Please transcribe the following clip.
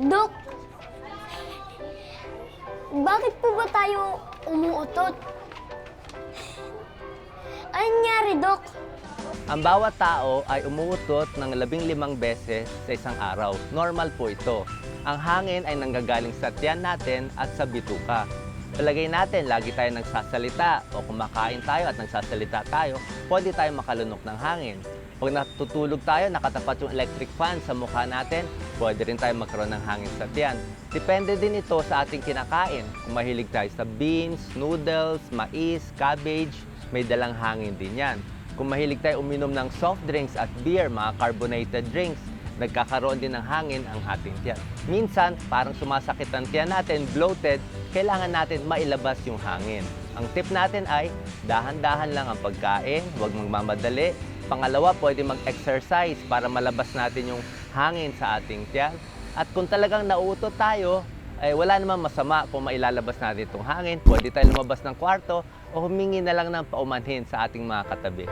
Dok, bakit po ba tayo umuutot? Anong nangyari, Dok? Ang bawat tao ay umuutot ng labing limang beses sa isang araw. Normal po ito. Ang hangin ay nanggagaling sa tiyan natin at sa bituka. Palagay natin, lagi tayo nagsasalita o kumakain tayo at nagsasalita tayo, pwede tayo makalunok ng hangin. Pag natutulog tayo, nakatapat yung electric fan sa mukha natin, pwede rin tayo magkaroon ng hangin sa tiyan. Depende din ito sa ating kinakain. Kung mahilig tayo sa beans, noodles, mais, cabbage, may dalang hangin din yan. Kung mahilig tayo uminom ng soft drinks at beer, mga carbonated drinks, nagkakaroon din ng hangin ang ating tiyan. Minsan, parang sumasakit ang tiyan natin, bloated, kailangan natin mailabas yung hangin. Ang tip natin ay dahan-dahan lang ang pagkain, huwag magmamadali. Pangalawa, pwede mag-exercise para malabas natin yung hangin sa ating tiyan. At kung talagang nauutot tayo, ay wala namang masama kung mailalabas natin itong hangin. Pwede tayo lumabas ng kwarto o humingi na lang ng paumanhin sa ating mga katabi.